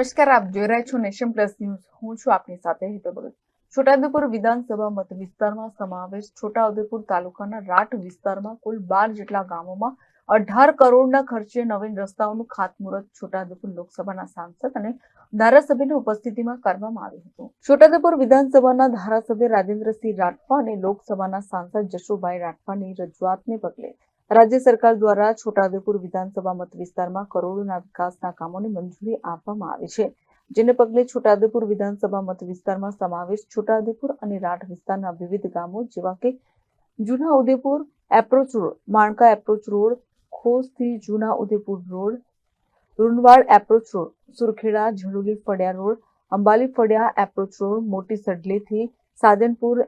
નમસ્કાર, આપ જોઈ રહ્યા છો નેશન પ્લસ ન્યૂઝ. હું છું આપની સાથે હેતલ ભગત. છોટાઉદેપુર વિધાનસભા મત વિસ્તારમાં સમાવેશ છોટાઉદેપુર તાલુકાના રાટ વિસ્તારમાં કુલ બાર જેટલા ગામોમાં અઢાર કરોડના ખર્ચે નવીન રસ્તાઓનું ખાતમુહૂર્ત છોટાઉદેપુર લોકસભાના સાંસદ અને ધારાસભ્યની ઉપસ્થિતિમાં કરવામાં આવ્યું હતું. છોટાઉદેપુર વિધાનસભાના ધારાસભ્ય રાજેન્દ્રસિંહ રાઠવા અને લોકસભાના સાંસદ જશુભાઈ રાઠવાની રજૂઆતને પગલે રાજ્ય સરકાર દ્વારા છોટાઉદેપુર વિધાનસભા મત વિસ્તારમાં કરોડોના વિકાસના કામોને મંજૂરી આપવામાં આવી છે. જેને પગલે છોટાઉદેપુર વિધાનસભા મત વિસ્તારમાં સમાવેશ છોટાઉદેપુર અને રાઠ વિસ્તારના વિવિધ ગામો જેવા કે જૂના Udepur approach road, Manka approach road, ખોસથી જૂના Udepur road Runvad approach road, Surkheda, Jaduli ફળિયા road, Ambali ફળિયા એપ્રોચ રોડ, મોટી સડલીથી સાજનપુર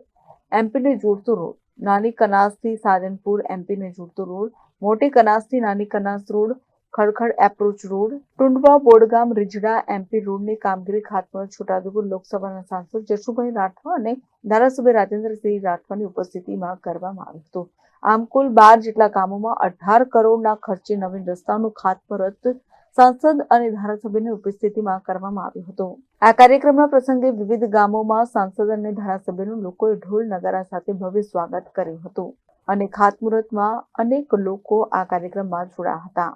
એમપીને જોડતો રોડ નાની કનાસથી સાજનપુર એમપીને જોડતો રોડ. મોટી કનાસથી નાની Kanas road, Khadkhad approach road. Tundva Bodgam Rijda MP રોડની કામગીરી ખાતમુહૂર્ત છોટાઉદેપુર લોકસભાના સાંસદ જશુભાઈ રાઠવા અને ધારાસભ્ય રાજેન્દ્રસિંહ રાઠવાની ઉપસ્થિતિમાં કરવામાં આવ્યું હતું. આમ કુલ બાર જેટલા કામોમાં અઢાર કરોડના ખર્ચે નવીન રસ્તાનું ખાતમુહૂર્ત સાંસદ અને ધારાસભ્યની ઉપસ્થિતિમાં કરવામાં આવ્યું હતું. આ કાર્યક્રમના પ્રસંગે વિવિધ ગામોમાં સાંસદ અને ધારાસભ્યનું લોકોએ ઢોલ નગારા સાથે ભવ્ય સ્વાગત કર્યું હતું અને ખાતમુહૂર્તમાં અનેક લોકો આ કાર્યક્રમમાં જોડાયા હતા.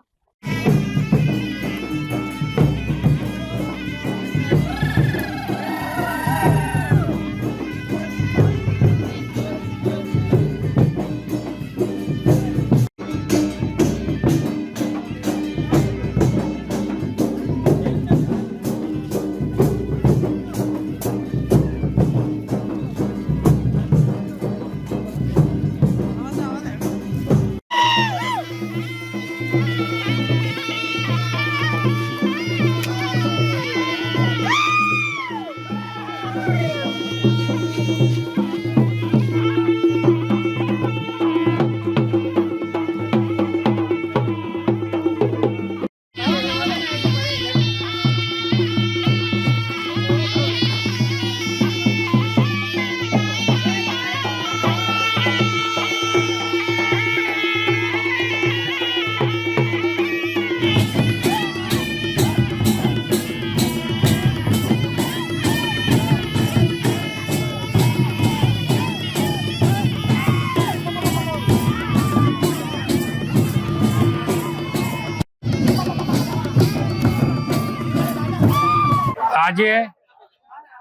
આજે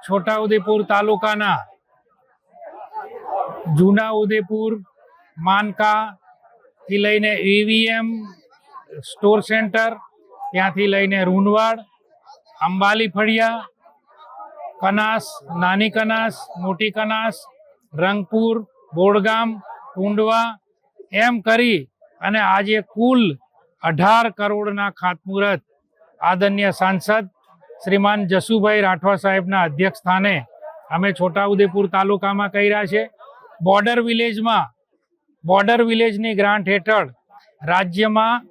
છોટાઉદેપુર તાલુકાના જૂના ઉદેપુર માનકા થી લઈને ઈવીએમ સ્ટોર સેન્ટર, ત્યાંથી લઈને રૂનવાડ અંબાલી ફળિયા, કનાસ, નાની કનાસ, મોટી કનાસ, રંગપુર, બોડગામ ટુંડવા એમ કરી અને આજે કુલ અઢાર કરોડના ખાતમુહૂર્ત આદરણીય સાંસદ શ્રીમાન જસુભાઈ રાઠવા સાહેબના અધ્યક્ષ સ્થાને અમે છોટાઉદેપુર તાલુકામાં કર્યા છે. બોર્ડર વિલેજમાં, બોર્ડર વિલેજની ગ્રાન્ટ હેઠળ રાજ્યમાં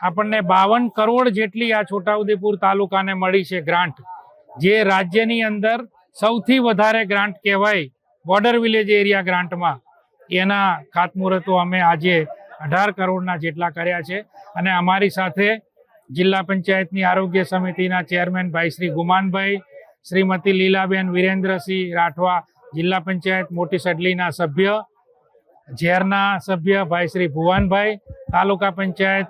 આપણને બાવન કરોડ જેટલી આ છોટાઉદેપુર તાલુકાને મળી છે ગ્રાન્ટ, જે રાજ્યની અંદર સૌથી વધારે ગ્રાન્ટ કહેવાય બોર્ડર વિલેજ એરિયા ગ્રાન્ટમાં. એના ખાતમુહૂર્તો અમે આજે અઢાર કરોડના જેટલા કર્યા છે અને અમારી સાથે જિલ્લા પંચાયતની આરોગ્ય સમિતિના ચેરમેન ભાઈ શ્રી ગુમાનભાઈ, શ્રીમતી લીલાબેન વિરેન્દ્રસિંહ રાઠવા, જિલ્લા પંચાયત મોટી સડલીના સભ્ય, ઝેરના સભ્ય ભાઈ શ્રી ભુવાનભાઈ, તાલુકા પંચાયત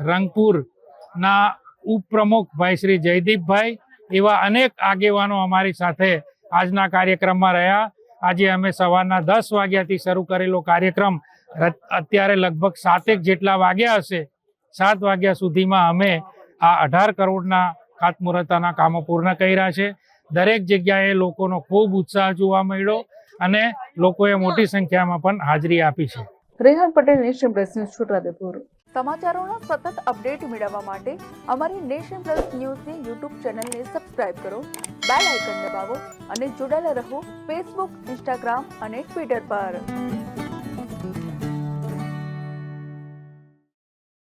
રંગપુરના ઉપપ્રમુખ ભાઈ શ્રી જયદીપભાઈ એવા અનેક આગેવાનો અમારી સાથે આજના કાર્યક્રમમાં રહ્યા. આજે અમે સવારના દસ વાગ્યાથી શરૂ કરેલો કાર્યક્રમ અત્યારે લગભગ સાતેક જેટલા વાગ્યા હશે સાત વાગ્યા સુધીમાં અમે આ અઢાર કરોડના ખાતમુહૂર્તના કામો પૂર્ણ કર્યા છે. દરેક જગ્યાએ લોકોનો ખૂબ ઉત્સાહ જોવા મળ્યો અને લોકોએ મોટી સંખ્યામાં પણ હાજરી આપી છે. Rehan Patel nation press news Chhotaudepur. સમાચારોનો સતત અપડેટ મેળવવા માટે અમારી નેશન પ્લસ ન્યૂઝની યુટ્યુબ ચેનલને સબસ્ક્રાઇબ કરો બેલ આઇકન દબાવો અને જોડાયેલા રહો ફેસબુક ઇન્સ્ટાગ્રામ અને ટ્વિટર પર.